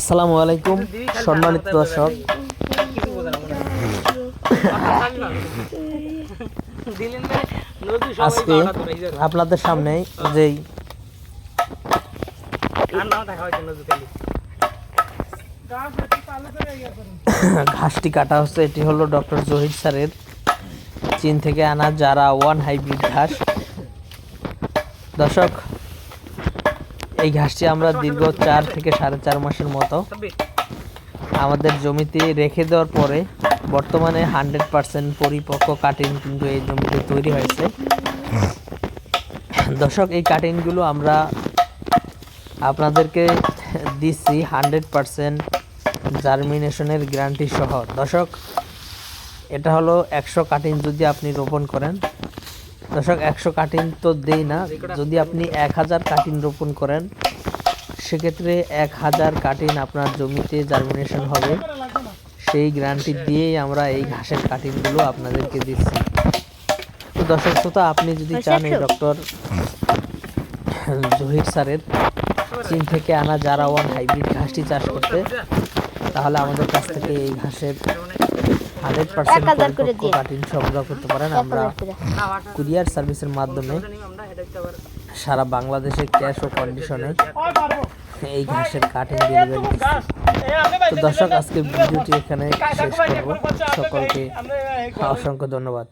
আসসালামু আলাইকুম। সম্মানিত দর্শক। আজকে আপনাদের সামনে যেই ঘাসটি কাটা হচ্ছে, এটি হলো ডক্টর জহির স্যারের। চীন থেকে আনা যারা ওয়ান হাইব্রিড ঘাস। দর্শক এই ঘাসটি আমরা দীর্ঘ চার থেকে সাড়ে চার মাসের মতো আমাদের জমিতে রেখে দেওয়ার পরে বর্তমানে হান্ড্রেড পার্সেন্ট পরিপক্ক কাটিং কিন্তু এই জমিতে তৈরি হয়েছে। দর্শক, এই কাটিংগুলো আমরা আপনাদেরকে দিচ্ছি হান্ড্রেড পার্সেন্ট জার্মিনেশনের গ্যারান্টি সহ। দর্শক, এটা হলো একশো কাটিং যদি আপনি রোপণ করেন দর্শক একশো কাটিং তো দেই না। যদি আপনি এক হাজার কাটিন রোপণ করেন সেক্ষেত্রে এক হাজার কাটিন আপনার জমিতে জার্মিনেশন হবে। সেই গ্যারান্টি দিয়েই আমরা এই ঘাসের কাটিনগুলো আপনাদেরকে দিচ্ছি। তো দর্শক শ্রোতা আপনি যদি চান এই ডক্টর জহির স্যারের চীন থেকে আনা যারা ওয়ান হাইব্রিড ঘাসটি চাষ করতে তাহলে আমাদের কাছ থেকে এই ঘাসের হান্ড্রেড পার্সেন্ট কাটিং সংগ্রহ করতে পারেন আমরা কুরিয়ার সার্ভিসের মাধ্যমে সারা বাংলাদেশে ক্যাশ ও কন্ডিশনে এই ঘাসের কাটিং ডেলিভারি তো দর্শক আজকের ভিডিওটি এখানে শেষ করব। সকলকে অসংখ্য ধন্যবাদ।